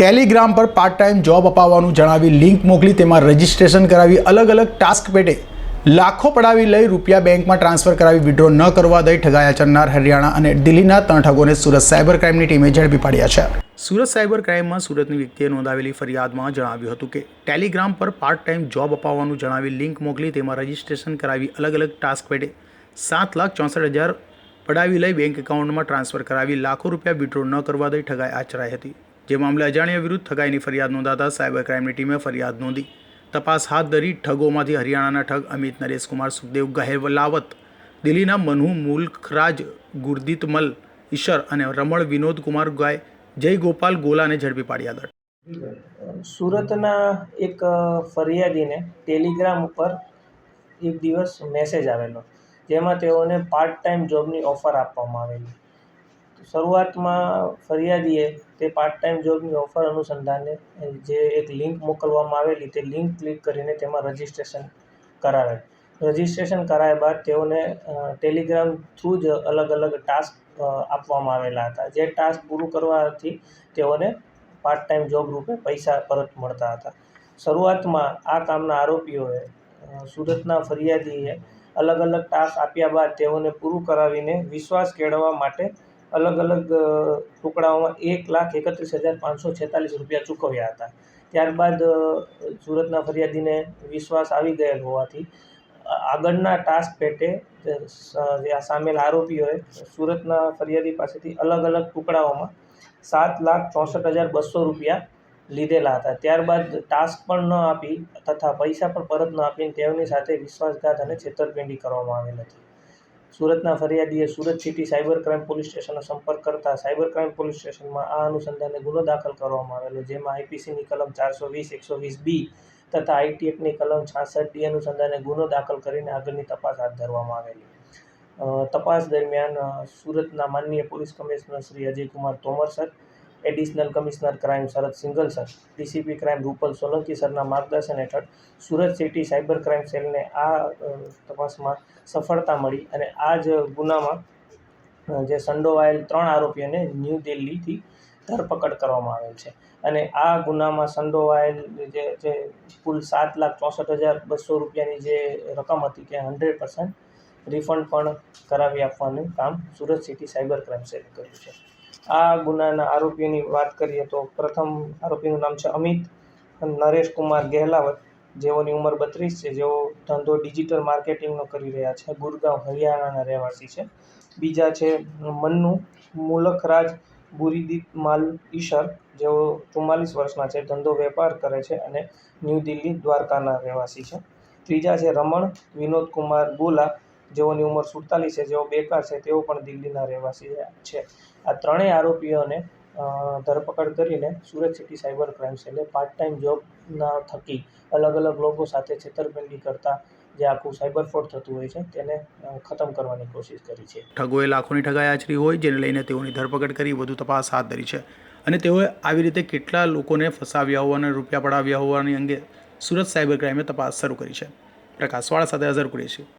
Telegram પર part time job અપાવવાનું જણાવી link મોકલી, તેમાં રજિસ્ટ્રેશન કરાવી અલગ અલગ ટાસ્ક પેટે લાખો પડાવી લઈ રૂપિયા બેંકમાં ટ્રાન્સફર કરાવી, વિડ્રો ન કરવા દઈ ઠગાયા ચરનાર હરિયાણા અને દિલ્હીના ત્રણ ઠગોને સુરત સાયબર ક્રાઇમની ટીમે ઝડપી પાડ્યા છે. સુરત સાયબર ક્રાઇમમાં સુરતની વ્યક્તિએ નોંધાવેલી ફરિયાદમાં જણાવ્યું હતું કે, ટેલિગ્રામ પર પાર્ટ ટાઈમ જોબ અપાવવાનું જણાવી લિંક મોકલી, તેમાં રજિસ્ટ્રેશન કરાવી અલગ અલગ ટાસ્ક પેટે સાત લાખ ચોસઠ હજાર પડાવી લઈ બેંક એકાઉન્ટમાં ટ્રાન્સફર કરાવી, લાખો રૂપિયા વિડ્રો ન કરવા દઈ ઠગાઈ, આચરાઈ હતી. જે મામલે અજાણ્યા વિરુદ્ધ ઠગાઈની ફરિયાદ નોંધાતા સાયબર ક્રાઇમની ટીમે ફરિયાદ નોંધી. તપાસ હાથ ધરી ઠગોમાંથી હરિયાણાના ઠગ અમિત નરેશકુમાર સુખદેવ ગહેવલાવત દિલ્હીના મનહુ મુલ્ખરાજ ગુરદીતમલ ઈશર અને રમણ વિનોદ કુમાર ગાય જય ગોપાલ ગોલાને ઝડપી પાડ્યા હતા સુરતના એક ફરિયાદીને ટેલિગ્રામ ઉપર એક દિવસ મેસેજ આવેલો, જેમાં તેઓને પાર્ટ ટાઈમ જોબની ઓફર આપવામાં આવેલી. શરૂઆતમાં ફરિયાદીએ તે પાર્ટ ટાઈમ જોબની ઓફર અનુસંધાને જે એક લિંક મોકલવામાં આવેલી તે લિંક ક્લિક કરીને તેમાં રજિસ્ટ્રેશન કરાવે. રજિસ્ટ્રેશન કરાવ્યા બાદ તેઓને ટેલિગ્રામ થ્રુ જ અલગ અલગ ટાસ્ક આપવામાં આવેલા હતા. જે ટાસ્ક પૂરું કરવાથી તેઓને પાર્ટ ટાઈમ જોબ રૂપે પૈસા પરત મળતા હતા. શરૂઆતમાં આ કામના આરોપીઓએ સુરતના ફરિયાદીએ અલગ અલગ ટાસ્ક આપ્યા બાદ તેઓને પૂરું કરાવીને વિશ્વાસ કેળવવા માટે અલગ અલગ ટુકડાઓમાં એક લાખ એકત્રીસ હજાર પાંચસો છેતાલીસ રૂપિયા ચૂકવ્યા હતા. ત્યારબાદ સુરતના ફરિયાદીને વિશ્વાસ આવી ગયેલ હોવાથી આગળના ટાસ્ક પેટે સામેલ આરોપીઓએ સુરતના ફરિયાદી પાસેથી અલગ અલગ ટુકડાઓમાં સાત લાખ ચોસઠ હજાર બસો રૂપિયા લીધેલા હતા. ત્યારબાદ ટાસ્ક પણ ન આપી તથા પૈસા પણ પરત ન આપીને તેઓની સાથે વિશ્વાસઘાત અને છેતરપિંડી કરવામાં આવેલ હતી. સુરતના ફરિયાદીએ Surat city cyber crime police સ્ટેશનનો સંપર્ક કરતા સાયબર ક્રાઇમ પોલીસ સ્ટેશનમાં આ અનુસંધાને ગુનો દાખલ કરવામાં આવેલો, જેમાં આઈપીસીની કલમ ચારસો વીસ, એકસો વીસ બી તથા આઈટી એક્ટની કલમ છાસઠ ડી અનુસંધાને ગુનો દાખલ કરીને આગળની તપાસ હાથ ધરવામાં આવેલી. તપાસ દરમિયાન સુરતના માનનીય police commissioner Shri Ajaykumar Tomar sir additional commissioner crime Sharad Singhal sir, DCP crime Rupal Solanki સરના માર્ગદર્શન હેઠળ સુરત સિટી સાયબર ક્રાઇમ સેલને આ તપાસમાં સફળતા મળી અને આ જ ગુનામાં જે સંડોવાયેલ ત્રણ આરોપીઓને ન્યૂ દિલ્હીથી ધરપકડ કરવામાં આવેલ છે. અને આ ગુનામાં સંડોવાયેલ જે જે કુલ સાત લાખ ચોસઠ હજાર બસો રૂપિયાની જે રકમ હતી કે હંડ્રેડ પર્સન્ટ રિફંડ પણ કરાવી આપવાનું કામ સુરત સિટી સાયબર ક્રાઇમ સેલે કર્યું છે. આ ગુનાના આરોપીઓની વાત કરીએ તો પ્રથમ આરોપીનું નામ છે અમિત નરેશ કુમાર ગેહલાવત જેઓની ઉંમર બત્રીસ છે, જેઓ ધંધો ડિજિટલ માર્કેટિંગનો કરી રહ્યા છે, ગુરગાંવ, હરિયાણાના રહેવાસી છે. બીજા છે મન્નુ મુલખરાજ બુરીદીપ માલ ઈશર, જેઓ ચુમ્માલીસ વર્ષના છે, ધંધો વેપાર કરે છે અને ન્યૂ દિલ્હી દ્વારકાના રહેવાસી છે. ત્રીજા છે રમણ વિનોદ કુમાર ગોલા જેઓની ઉંમર સુડતાલીસ છે, જેઓ બેકાર છે, તેઓ પણ દિલ્હીના રહેવાસી છે. આ ત્રણેય આરોપીઓને ધરપકડ કરીને સુરત સિટી સાયબર ક્રાઇમ સેલે પાર્ટ ટાઈમ જોબના થકી અલગ અલગ લોકો સાથે છેતરપિંડી કરતા જે આખું સાયબર ફ્રોડ થતું હોય છે, તેને ખતમ કરવાની કોશિશ કરી છે. ઠગોએ લાખોની ઠગાઈ આચરી હોય, જેને લઈને તેઓની ધરપકડ કરી વધુ તપાસ હાથ ધરી છે. અને તેઓએ આવી રીતે કેટલા લોકોને ફસાવ્યા હોવા અને રૂપિયા પડાવ્યા હોવાની અંગે સુરત સાયબર ક્રાઇમે તપાસ શરૂ કરી છે. પ્રકાશવાળા સાથે અઝર કુરેશી.